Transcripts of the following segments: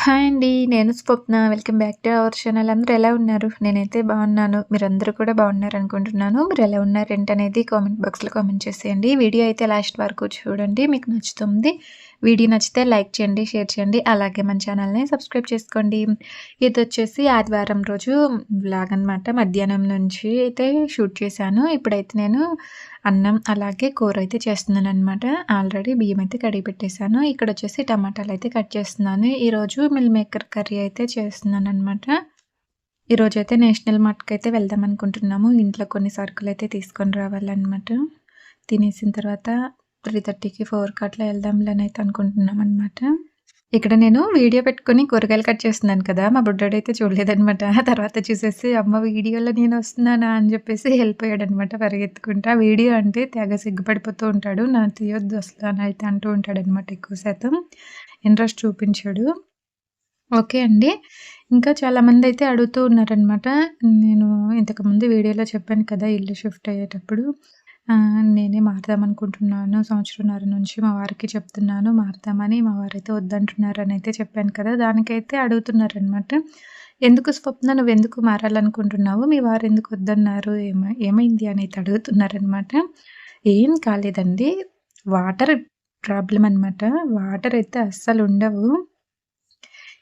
Hi అండి. నేను Swapna. Welcome back to our channel. అందరూ ఎలా ఉన్నారు? నేనైతే బాగున్నాను. మీరందరూ కూడా బాగున్నారనుకుంటున్నాను. ఉన్నారు ఏంటనేది కామెంట్ బాక్స్‌లో కామెంట్ చేసేయండి. వీడియో అయితే లాస్ట్ వరకు చూడండి. మీకు నచ్చుతుంది. వీడియో నచ్చితే లైక్ చేయండి, షేర్ చేయండి. అలాగే మన ఛానల్‌ని సబ్స్క్రైబ్ చేసుకోండి. ఇది వచ్చేసి ఆదివారం రోజు బ్లాగ్ అనమాట. మధ్యాహ్నం నుంచి అయితే షూట్ చేశాను. ఇప్పుడైతే నేను అన్నం అలాగే కూర అయితే చేస్తున్నాననమాట. ఆల్రెడీ బియ్యం అయితే కడిగి పెట్టేశాను. టమాటాలు అయితే కట్ చేస్తున్నాను. ఈరోజు మిల్ మేకర్ కర్రీ అయితే చేస్తున్నాను అనమాట ఈరోజు అయితే నేషనల్ మార్ట్‌కయితే వెళ్దాం అనుకుంటున్నాము. ఇంట్లో కొన్ని సరుకులు అయితే తీసుకొని రావాలనమాట. తినేసిన తర్వాత 3:30కి, 4కి అట్లా వెళ్దాంలే అయితే అనుకుంటున్నాం అనమాట ఇక్కడ నేను వీడియో పెట్టుకొని కూరగాయలు కట్ చేస్తున్నాను కదా! మా బుడ్డోడైతే చూడలేదనమాట. తర్వాత చూసేసి అమ్మ వీడియోలో నేను వస్తున్నానా అని చెప్పేసి వెళ్ళిపోయాడనమాట పరిగెత్తుకుంటా. వీడియో అంటే తెగ సిగ్గుపడిపోతూ ఉంటాడు. నా తీయొద్దు అసలు అని అయితే అంటూ ఉంటాడనమాట ఎక్కువ శాతం. ఇంట్రెస్ట్ చూపించాడు ఓకే అండి. ఇంకా చాలామంది అయితే అడుగుతూ ఉన్నారనమాట. నేను ఇంతకుముందు వీడియోలో చెప్పాను కదా! ఇల్లు షిఫ్ట్ అయ్యేటప్పుడు ఆహ్, నేనే మారుదామనుకుంటున్నాను. సంవత్సరంన్నర నుంచి మా వారికి చెప్తున్నాను మారుదామని. మా వారైతే అని అయితే చెప్పాను కదా! దానికైతే అడుగుతున్నారనమాట. ఎందుకు స్వప్న నువ్వెందుకు మారాలనుకుంటున్నావు? మీ వారెందుకు వద్దన్నారు? ఏమ ఏమైంది అని అయితే అడుగుతున్నారనమాట. ఏం కాలేదండి. వాటర్ ప్రాబ్లమ్ అనమాట. వాటర్ అయితే అస్సలుండవు.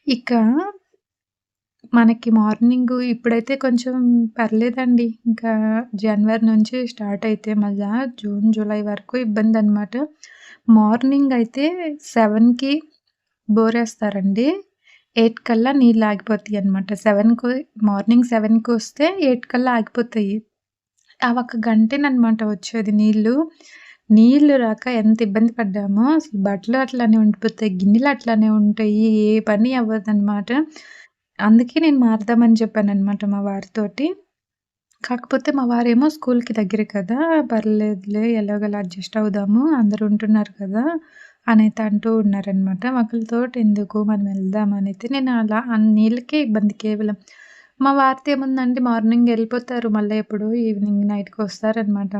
ఇక మనకి మార్నింగు ఇప్పుడైతే కొంచెం పర్లేదండి. ఇంకా జనవరి నుంచి స్టార్ట్ అయితే మళ్ళా జూన్, జూలై వరకు ఇబ్బందనమాట. మార్నింగ్ అయితే 7కి బోరేస్తారండి. 8 కల్లా నీళ్ళు ఆగిపోతాయనమాట. 7కు మార్నింగ్ సెవెన్కి వస్తే 8 కల్లా ఆగిపోతాయి. అవి ఒక గంటేననమాట వచ్చేది నీళ్ళు. నీళ్ళు రాక ఎంత ఇబ్బంది పడ్డామో అసలు బట్టలు అట్లానే ఉండిపోతాయి. గిన్నెలు అట్లానే ఉంటాయి. ఏ పని అవ్వదనమాట. అందుకే నేను మారుదామని చెప్పాననమాట మా వారితోటి. కాకపోతే మా వారేమో స్కూల్‌కి దగ్గర కదా! పర్లేదులే ఎలాగోలా అడ్జస్ట్ అవుదాము. అందరు ఉంటున్నారు కదా! అనైతే అంటూ ఉన్నారనమాట. ఒకళ్ళతోటి ఎందుకు మనం వెళ్దాం అయితే నేను అలా నీళ్ళకే ఇబ్బంది కేవలం. మా వారితో ఏముందంటే మార్నింగ్ వెళ్ళిపోతారు. మళ్ళీ ఎప్పుడు ఈవినింగ్ నైట్‌కి వస్తారనమాట.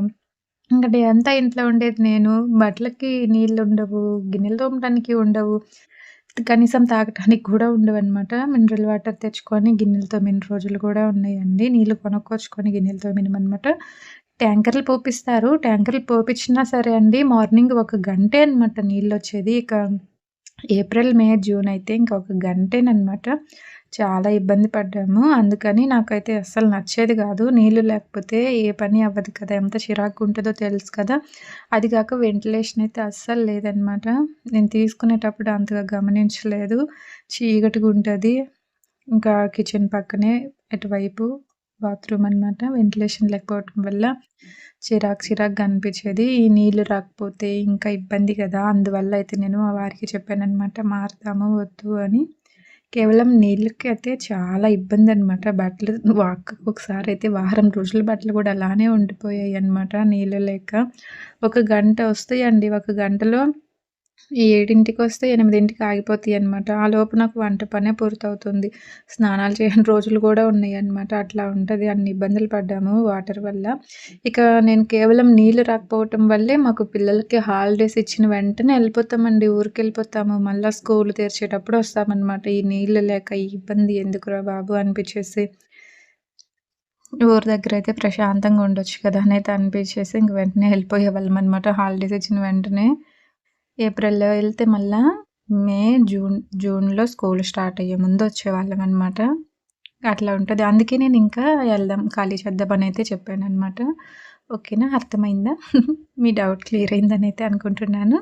ఇంకా డే అంతా ఇంట్లో ఉండేది నేను. బట్టలకి నీళ్ళు ఉండవు గిన్నెలు తోమడానికి ఉండవు. కనీసం తాగటానికి కూడా ఉండవన్నమాట మినరల్ వాటర్ తెచ్చుకొని గిన్నెలతో తోమిన రోజులు కూడా ఉన్నాయండి. నీళ్ళు కొనుక్కొచ్చుకొని గిన్నెలు మినమనమాట ట్యాంకర్‌లు పోపిస్తారు. ట్యాంకర్‌లు పోపించినా సరే అండి మార్నింగ్ ఒక గంటే అనమాట నీళ్ళొచ్చేది. ఇక ఏప్రిల్, మే, జూన్ అయితే ఇంకొక గంటేనమాట చాలా ఇబ్బంది పడ్డాము. అందుకని నాకైతే అస్సలు నచ్చేది కాదు. నీళ్ళు లేకపోతే ఏ పని అవ్వదు కదా! ఎంత చిరాకు ఉంటుందో తెలుసు కదా! అది కాక వెంటిలేషన్ అయితే అస్సలు లేదనమాట. నేను తీసుకునేటప్పుడు అంతగా గమనించలేదు. చీకటిగా ఉంటుంది ఇంకా కిచెన్ పక్కనే ఇటువైపు బాత్రూమ్ అనమాట. వెంటిలేషన్ లేకపోవటం వల్ల చిరాకు చిరాకుగా అనిపించేది. ఈ నీళ్ళు రాకపోతే ఇంకా ఇబ్బంది కదా! అందువల్ల అయితే నేను వారికి చెప్పానమాట మారుతాము వద్దు అని. కేవలం నీళ్ళకి అయితే చాలా ఇబ్బంది అనమాట బట్టలు వాక్ ఒకసారి అయితే వారం రోజుల బట్టలు కూడా అలానే ఉండిపోయాయి అనమాట నీళ్ళు లేక. ఒక గంట వస్తాయండి. ఒక గంటలో ఏడింటికి వస్తే ఎనిమిదింటికి ఆగిపోతాయి అన్నమాట ఆ లోపు నాకు వంట పనే పూర్తవుతుంది. స్నానాలు చేయని రోజులు కూడా ఉన్నాయన్నమాట. అట్లా ఉంటుంది అన్ని ఇబ్బందులు పడ్డాము వాటర్ వల్ల. ఇక నేను కేవలం నీళ్ళు రాకపోవటం వల్లే మాకు పిల్లలకి హాలిడేస్ ఇచ్చిన వెంటనే వెళ్ళిపోతామండి. ఊరికెళ్ళిపోతాము. మళ్ళీ స్కూల్ తెరిచేటప్పుడు వస్తామన్నమాట. ఈ నీళ్ళు లేక ఈ ఇబ్బంది ఎందుకురా బాబు అనిపించేసి ఊరి దగ్గర అయితే ప్రశాంతంగా ఉండొచ్చు కదా! అనేది అనిపించేసి ఇంక వెంటనే వెళ్ళిపోయేవాళ్ళమనమాట. హాలిడేస్ ఇచ్చిన వెంటనే. ఏప్రిల్‌లో వెళ్తే మళ్ళా మే, జూన్ జూన్‌లో స్కూల్ స్టార్ట్ అయ్యే ముందు వచ్చేవాళ్ళం అనమాట అట్లా ఉంటుంది అందుకే నేను ఇంకా వెళ్దాం ఖాళీ చేద్దామని అయితే చెప్పాను అనమాట ఓకేనా? అర్థమైందా? మీ డౌట్ క్లియర్ అయిందని అయితే అనుకుంటున్నాను.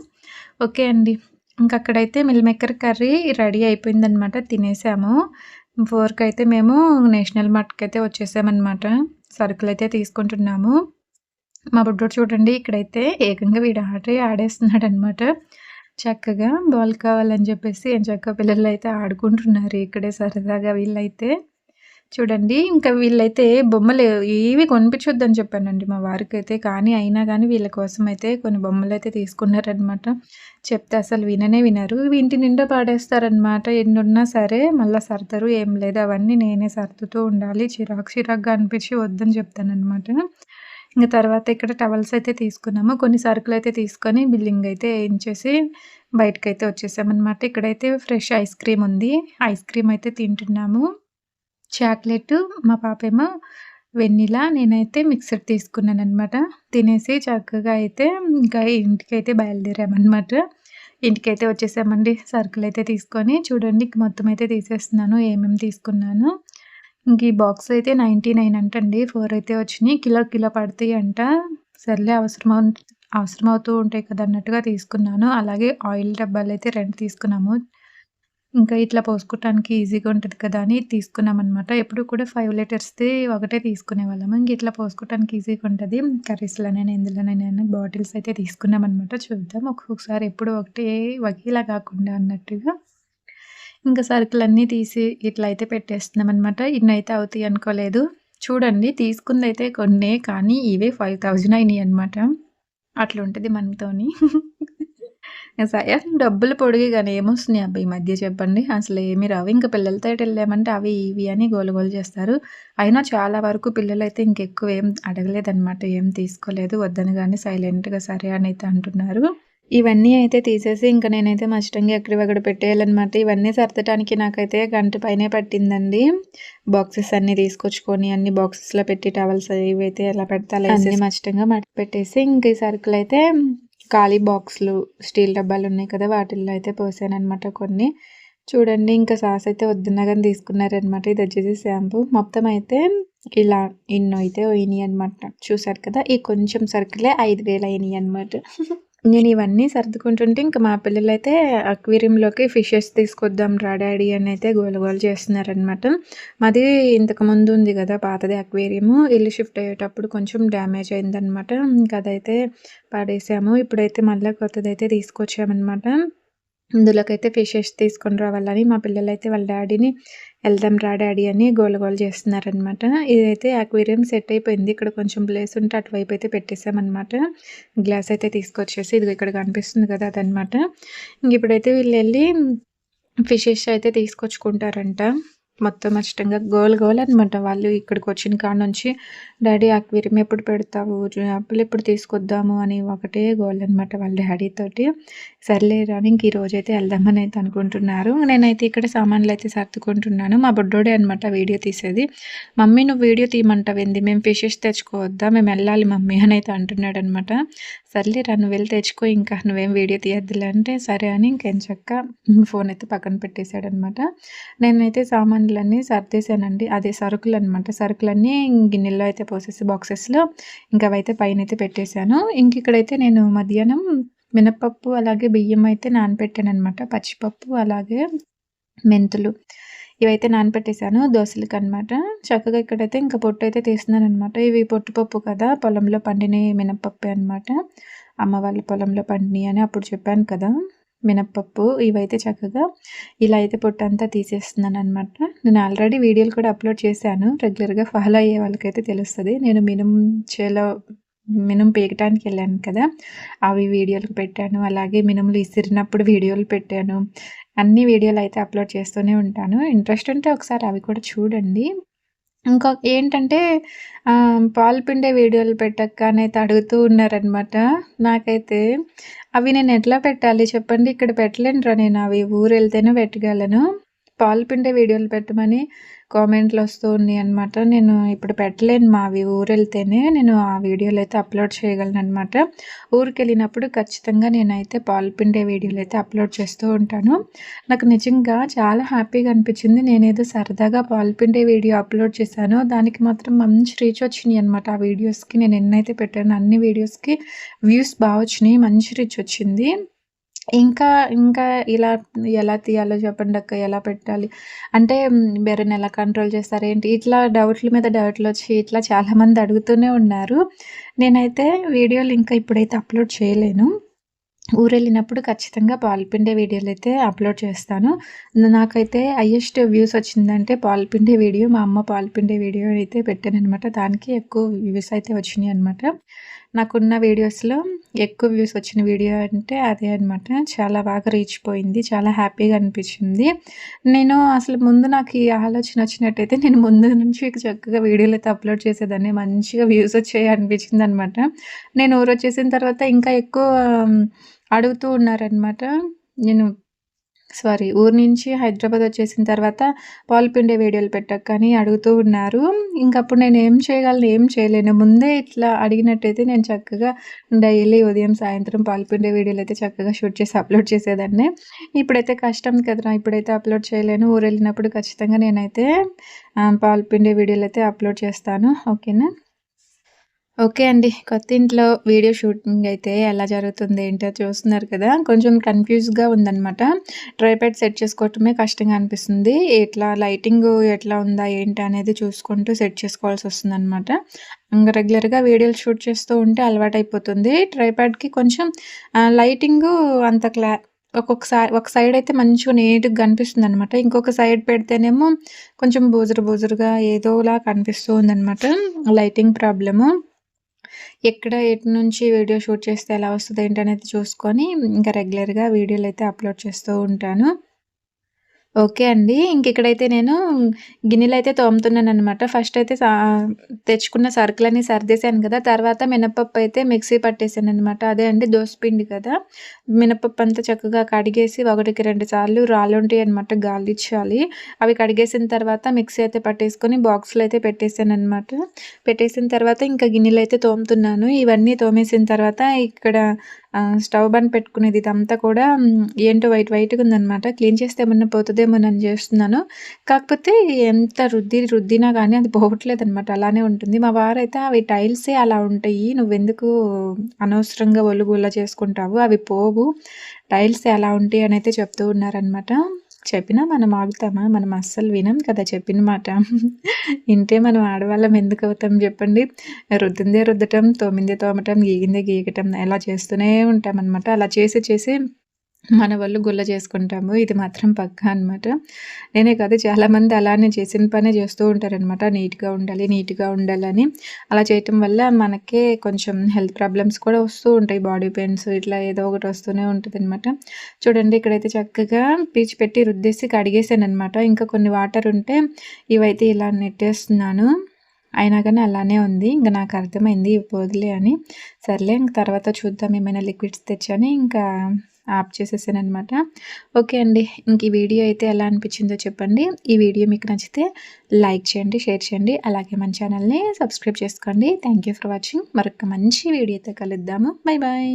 ఓకే అండి. ఇంకక్కడైతే మిల్ మేకర్ కర్రీ రెడీ అయిపోయిందనమాట. తినేసాము. ఫోర్కి అయితే మేము నేషనల్ మార్ట్‌కైతే వచ్చేసామనమాట. సరుకులైతే తీసుకుంటున్నాము. మా బుడ్డోడు చూడండి ఇక్కడైతే ఏకంగా వీడు ఆటే ఆడేస్తున్నాడనమాట. చక్కగా బాల్ కావాలని చెప్పేసి చక్కగా పిల్లలు అయితే ఆడుకుంటున్నారు ఇక్కడే సరదాగా వీళ్ళైతే. చూడండి ఇంకా వీళ్ళైతే బొమ్మలు ఏవి కొనిపించొద్దని చెప్పానండి మా వారికి అయితే కానీ అయినా కానీ వీళ్ళ కోసం అయితే కొన్ని బొమ్మలు అయితే తీసుకున్నారనమాట. చెప్తే అసలు విననే వినరు. ఇంటి నిండా పాడేస్తారనమాట. ఎన్నున్నా సరే మళ్ళా సర్దరు. ఏం లేదు అవన్నీ నేనే సర్దుతూ ఉండాలి. చిరాకు చిరాకుగా అనిపించి వద్దని చెప్తానమాట ఇంకా తర్వాత ఇక్కడ టవల్స్ అయితే తీసుకున్నాము. కొన్ని సరుకులు అయితే తీసుకొని బిల్లింగ్ అయితే ఏయించేసి బయటకైతే వచ్చేసామన్నమాట. ఇక్కడైతే ఫ్రెష్ ఐస్ క్రీమ్ ఉంది. ఐస్ క్రీమ్ అయితే తింటున్నాము. చాక్లెట్ మా పాపేమో వెన్నీలా నేనైతే మిక్సర్ తీసుకున్నాను అనమాట తినేసి చక్కగా అయితే ఇంకా ఇంటికైతే బయలుదేరామన్నమాట. ఇంటికైతే వచ్చేసామండి. సరుకులు అయితే తీసుకొని చూడండి. మొత్తం అయితే తీసేస్తున్నాను. ఏమేమి తీసుకున్నాను. ఇంక ఈ బాక్స్ అయితే నైంటీ నైన్ అంటండి. ఫోర్ అయితే వచ్చినాయి. కిలో కిలో పడతాయి అంట. సర్లే అవసరం అవసరం అవుతూ ఉంటాయి కదా అన్నట్టుగా తీసుకున్నాను. అలాగే ఆయిల్ డబ్బాలు అయితే రెండు తీసుకున్నాము. ఇంకా ఇట్లా పోసుకోవటానికి ఈజీగా ఉంటుంది కదా అని తీసుకున్నాం అనమాట ఎప్పుడు కూడా ఫైవ్ లీటర్స్ది ఒకటే తీసుకునే వాళ్ళము. ఇంక ఇట్లా పోసుకోవటానికి ఈజీగా ఉంటుంది. కర్రీస్లోనైనా ఎందులోనైనా బాటిల్స్ అయితే తీసుకున్నాం అనమాట చూద్దాం. ఒక్కొక్కసారి ఎప్పుడు ఒకటే ఒకేలా కాకుండా అన్నట్టుగా. ఇంకా సరుకులన్నీ తీసి ఇట్లా అయితే పెట్టేస్తున్నాం అనమాట ఇన్నైతే అవుతాయి అనుకోలేదు. చూడండి తీసుకుంది అయితే కానీ ఇవే ఫైవ్ థౌజండ్ అయినాయి అనమాట అట్లుంటుంది మనతోని. సరే డబ్బులు పొడిగి కానీ ఏమొస్తున్నాయి అబ్బాయి ఈ మధ్య చెప్పండి. అసలు ఏమి రావు. ఇంకా పిల్లలతో వెళ్ళామంటే అవి ఇవి అని గోలుగోలు చేస్తారు. అయినా చాలా వరకు పిల్లలు అయితే ఇంకెక్కువ ఏం అడగలేదన్నమాట. ఏం తీసుకోలేదు. వద్దని కానీ సైలెంట్గా సరే అని అయితే అంటున్నారు. ఇవన్నీ అయితే తీసేసి ఇంకా నేనైతే మస్టంగా ఎక్కడి పెట్టేయాలన్నమాట. ఇవన్నీ సర్దటానికి నాకైతే గంట పైనే పట్టిందండి. బాక్సెస్ అన్ని తీసుకొచ్చుకొని అన్ని బాక్సెస్లో పెట్టి టవల్స్ ఇవైతే ఎలా పెడతాలి అన్ని మస్టంగా మట్టి పెట్టేసి ఇంక ఈ సరుకులు అయితే ఖాళీ బాక్స్లు స్టీల్ డబ్బాలు ఉన్నాయి కదా వాటిల్లో అయితే పోసాను అనమాట కొన్ని. చూడండి ఇంకా సాస్ అయితే వద్దున్నా కానీ తీసుకున్నారనమాట ఇది వచ్చేసి షాంపూ. మొత్తం అయితే ఇలా ఇన్నో అయితే పోయినాయి అనమాట చూసారు కదా ఈ కొంచెం సరుకులే ఐదు వేలు అయినాయి అనమాట నేను ఇవన్నీ సర్దుకుంటుంటే ఇంకా మా పిల్లలు అయితే అక్వేరియంలోకి ఫిషెస్ తీసుకొద్దాం రా డాడీ అని అయితే గోలగోలు చేస్తున్నారనమాట మాది ఇంతకు ముందు ఉంది కదా పాతది అక్వేరియము. ఇల్లు షిఫ్ట్ అయ్యేటప్పుడు కొంచెం డ్యామేజ్ అయిందనమాట ఇంకా అదైతే పాడేసాము. ఇప్పుడైతే మళ్ళీ కొత్తది అయితే తీసుకొచ్చామన్నమాట. ఇందులోకైతే ఫిషెస్ తీసుకొని రావాలని మా పిల్లలు అయితే వాళ్ళ డాడీని వెళ్దాం రా డాడీ అని గోల చేస్తున్నారనమాట ఇదైతే అక్వేరియం సెట్ అయిపోయింది. ఇక్కడ కొంచెం ప్లేస్ ఉంటే అటువైపు అయితే పెట్టేసామన్నమాట గ్లాస్ అయితే తీసుకొచ్చేసి ఇది ఇక్కడ కనిపిస్తుంది కదా అదనమాట ఇంక ఇప్పుడైతే వీళ్ళు వెళ్ళి ఫిషెస్ అయితే తీసుకొచ్చుకుంటారంట. మొత్తం ఇష్టంగా గోల్ గోల్ అనమాట వాళ్ళు ఇక్కడికి వచ్చిన కాడ నుంచి డాడీ అక్వేరియం ఎప్పుడు పెడతావు? యాపిల్ ఎప్పుడు తీసుకొద్దాము? అని ఒకటే గోల్ అనమాట వాళ్ళ డాడీతోటి సర్లే రాని ఇంక ఈరోజు అయితే వెళ్దామని అయితే అనుకుంటున్నారు. నేనైతే ఇక్కడ సామాన్లు అయితే సర్దుకుంటున్నాను. మా బుడ్డోడే అనమాట వీడియో తీసేది. మమ్మీ నువ్వు వీడియో తీయమంటావింది మేము ఫిషెస్ తెచ్చుకోవద్దా? మేము వెళ్ళాలి మమ్మీ అని అయితే అంటున్నాడు అనమాట సర్లే రా నువ్వు వెళ్ళి తెచ్చుకో ఇంకా నువ్వేం వీడియో తీయద్దులే అంటే సరే అని ఇంకెంచక్క ఫోన్ అయితే పక్కన పెట్టేశాడనమాట నేనైతే సామాన్ సామాన్లన్నీ సర్దేశానండి. అదే సరుకులు అనమాట సరుకులన్నీ గిన్నెల్లో అయితే పోసేసి బాక్సెస్లో ఇంకా అవైతే పైన అయితే పెట్టేశాను. ఇంక ఇక్కడైతే నేను మధ్యాహ్నం మినపప్పు అలాగే బియ్యం అయితే నానపెట్టాను అనమాట పచ్చిపప్పు అలాగే మెంతులు ఇవైతే నానపెట్టేశాను. దోశలకు అనమాట చక్కగా ఇక్కడైతే ఇంకా పొట్టు అయితే తీస్తున్నాను అనమాట ఇవి పొట్టుపప్పు కదా పొలంలో పండిన మినపప్పు అనమాట. అమ్మ వాళ్ళ పొలంలో పండినాయి అని అప్పుడు చెప్పాను కదా. మినప్పప్పు ఇవైతే చక్కగా ఇలా అయితే పొట్టంతా తీసేస్తున్నాను అనమాట నేను ఆల్రెడీ వీడియోలు కూడా అప్లోడ్ చేశాను. రెగ్యులర్గా ఫాలో అయ్యే వాళ్ళకైతే తెలుస్తుంది. నేను మినుం చేలో మినుము పీకటానికి వెళ్ళాను కదా అవి వీడియోలు పెట్టాను. అలాగే మినుములు ఇసిరినప్పుడు వీడియోలు పెట్టాను. అన్ని వీడియోలు అయితే అప్లోడ్ చేస్తూనే ఉంటాను. ఇంట్రెస్ట్ ఉంటే ఒకసారి అవి కూడా చూడండి. ఇంకా ఏంటంటే పాలు పిండే వీడియోలు పెట్టక్కనైతే అడుగుతూ ఉన్నారనమాట నాకైతే. అవి నేను ఎట్లా పెట్టాలి చెప్పండి? ఇక్కడ పెట్టలేనురా నేను. అవి ఊరు వెళ్తేనే పెట్టగలను. పాలు పిండే వీడియోలు పెట్టమని కామెంట్లు వస్తూ ఉన్నాయి అనమాట నేను ఇప్పుడు పెట్టలేను మావి ఊరు వెళ్తేనే నేను ఆ వీడియోలు అయితే అప్లోడ్ చేయగలను అనమాట ఊరికి వెళ్ళినప్పుడు ఖచ్చితంగా నేనైతే పాలు పిండే వీడియోలు అయితే అప్లోడ్ చేస్తూ ఉంటాను. నాకు నిజంగా చాలా హ్యాపీగా అనిపించింది. నేనేదో సరదాగా పాలు పిండే వీడియో అప్లోడ్ చేశాను. దానికి మాత్రం మంచి రీచ్ వచ్చినాయి అనమాట ఆ వీడియోస్కి. నేను ఎన్నైతే పెట్టాను అన్ని వీడియోస్కి వ్యూస్ బాగా వచ్చినాయి. మంచి రీచ్ వచ్చింది. ఇంకా ఇంకా ఇలా ఎలా తీయాలో చెప్పండి అక్క ఎలా పెట్టాలి? అంటే బెర్రెని ఎలా కంట్రోల్ చేస్తారు ఏంటి ఇట్లా డౌట్ల మీద డౌట్లు వచ్చి ఇట్లా చాలామంది అడుగుతూనే ఉన్నారు. నేనైతే వీడియోలు ఇంకా ఇప్పుడైతే అప్లోడ్ చేయలేను. ఊరెళ్ళినప్పుడు ఖచ్చితంగా పాల్పిండే వీడియోలు అయితే అప్లోడ్ చేస్తాను. నాకైతే హయ్యెస్ట్ వ్యూస్ వచ్చిందంటే పాల్పిండే వీడియో. మా అమ్మ పాల్పిండే వీడియో అయితే పెట్టాను అనమాట దానికి ఎక్కువ వ్యూస్ అయితే వచ్చినాయి అనమాట నాకున్న వీడియోస్లో ఎక్కువ వ్యూస్ వచ్చిన వీడియో అంటే అదే అనమాట చాలా బాగా రీచ్ పోయింది. చాలా హ్యాపీగా అనిపించింది. నేను అసలు ముందు నాకు ఈ ఆలోచన వచ్చినట్టయితే నేను ముందు నుంచి చక్కగా వీడియోలు అయితే అప్లోడ్ చేసేదాన్ని. మంచిగా వ్యూస్ వచ్చాయి అనిపించింది అనమాట నేను ఊరు వచ్చేసిన తర్వాత ఇంకా ఎక్కువ అడుగుతూ ఉన్నారనమాట నేను సారీ ఊరు నుంచి హైదరాబాద్ వచ్చేసిన తర్వాత పాల్పిండే వీడియోలు వీడియోలు పెట్టక్కని అడుగుతూ ఉన్నారు. ఇంకప్పుడు నేను ఏం చేయగలను ఏం చేయలేను. ముందే ఇట్లా అడిగినట్టయితే నేను చక్కగా డైలీ ఉదయం సాయంత్రం పాల్పిండే వీడియోలు అయితే చక్కగా షూట్ చేసి అప్లోడ్ చేసేదాన్ని. ఇప్పుడైతే కష్టం కదరా ఇప్పుడైతే అప్లోడ్ చేయలేను. ఊరు వెళ్ళినప్పుడు ఖచ్చితంగా నేనైతే పాల్పిండే వీడియోలు అయితే అప్లోడ్ చేస్తాను. ఓకేనా? ఓకే అండి. కొత్త ఇంట్లో వీడియో షూటింగ్ అయితే ఎలా జరుగుతుంది ఏంటో చూస్తున్నారు కదా. కొంచెం కన్ఫ్యూజ్గా ఉందనమాట ట్రైప్యాడ్ సెట్ చేసుకోవటమే కష్టంగా అనిపిస్తుంది. ఎట్లా లైటింగ్ ఎట్లా ఉందా ఏంటి అనేది చూసుకుంటూ సెట్ చేసుకోవాల్సి వస్తుంది అనమాట ఇంకా రెగ్యులర్గా వీడియోలు షూట్ చేస్తూ ఉంటే అలవాటు అయిపోతుంది ట్రైప్యాడ్కి కొంచెం లైటింగ్ అంత క్లా ఒక్కొక్కసారి ఒక సైడ్ అయితే మంచిగా నీట్గా కనిపిస్తుంది అనమాట ఇంకొక సైడ్ పెడితేనేమో కొంచెం బూజురు బూజురుగా ఏదోలా కనిపిస్తూ ఉందన్నమాట. Lighting problem. ఎక్కడ ఎటు నుంచి వీడియో షూట్ చేస్తే ఎలా వస్తుంది ఏంటనేది చూసుకొని ఇంకా రెగ్యులర్గా వీడియోలు అయితే అప్లోడ్ చేస్తూ ఉంటాను. ఓకే అండి. ఇంక ఇక్కడైతే నేను గిన్నెలు అయితే తోముతున్నాను అనమాట ఫస్ట్ అయితే సా తెచ్చుకున్న సరుకులన్నీ సర్దేశాను కదా! తర్వాత మినపప్పు అయితే మిక్సీ పట్టేసాననమాట. అదే అండి పిండి కదా! మినపప్పు అంతా చక్కగా కడిగేసి ఒకటికి రెండు సార్లు రాళ్ళుంటాయనమాట గాలిచ్చాలి. అవి కడిగేసిన తర్వాత మిక్సీ అయితే పట్టేసుకొని బాక్స్‌లో అయితే పెట్టేసాననమాట. పెట్టేసిన తర్వాత ఇంకా గిన్నెలు అయితే తోముతున్నాను. ఇవన్నీ తోమేసిన తర్వాత ఇక్కడ స్టవ్ బండ్ పెట్టుకునేది ఇదంతా కూడా ఏంటో వైట్ వైట్‌గా ఉందనమాట. క్లీన్ చేస్తే ఏమన్నా పోతదేమోనని చేస్తున్నాను. కాకపోతే ఎంత రుద్ది రుద్దినా కానీ అది పోవట్లేదనమాట. అలానే ఉంటుంది. మా వారైతే అవి టైల్సే అలా ఉంటాయి. నువ్వెందుకు అనవసరంగా ఒలుగులా చేసుకుంటావు. అవి పోవు. టైల్సే అలా ఉంటాయి అని అయితే చెప్తూ ఉన్నారనమాట. చెప్పినా మనం ఆగుతామా? మనం అస్సలు వినం కదా చెప్పిన మాట. ఇంటే మనం ఆడవాళ్ళం ఎందుకు అవుతాం చెప్పండి. రుద్దిందే రుద్దటం, తోమిందే తోమటం, గీగిందే గీగటం ఎలా చేస్తూనే ఉంటామనమాట. అలా చేసి చేసి మన వాళ్ళు గుల్ల చేసుకుంటాము. ఇది మాత్రం పక్కా అనమాట. నేనే కాదు చాలామంది అలానే చేసిన పనే చేస్తూ ఉంటారనమాట. నీట్‌గా ఉండాలి, నీట్‌గా ఉండాలని. అలా చేయటం వల్ల మనకే కొంచెం హెల్త్ ప్రాబ్లమ్స్ కూడా వస్తూ ఉంటాయి. బాడీ పెయిన్స్ ఇట్లా ఏదో ఒకటి వస్తూనే ఉంటదనమాట. చూడండి ఇక్కడైతే చక్కగా పీచు పెట్టి రుద్దేసి కడిగేసాననమాట. ఇంకా కొన్ని వాటర్ ఉంటే ఇవైతే ఇలా నెట్టేస్తున్నాను. అయినా కానీ అలానే ఉంది. ఇంకా నాకు అర్థమైంది ఇవి పోదులే అని. సర్లే ఇంక తర్వాత చూద్దాం ఏమైనా లిక్విడ్స్ తెచ్చని ఇంకా ఆఫ్ చేసేసానమాట ఓకే అండి ఇంక ఈ వీడియో అయితే ఎలా అనిపించిందో చెప్పండి. ఈ వీడియో మీకు నచ్చితే లైక్ చేయండి షేర్ చేయండి. అలాగే మన ఛానల్ని సబ్స్క్రైబ్ చేసుకోండి. Thank for watching. మరొక మంచి వీడియోతో కలుద్దాము. Bye bye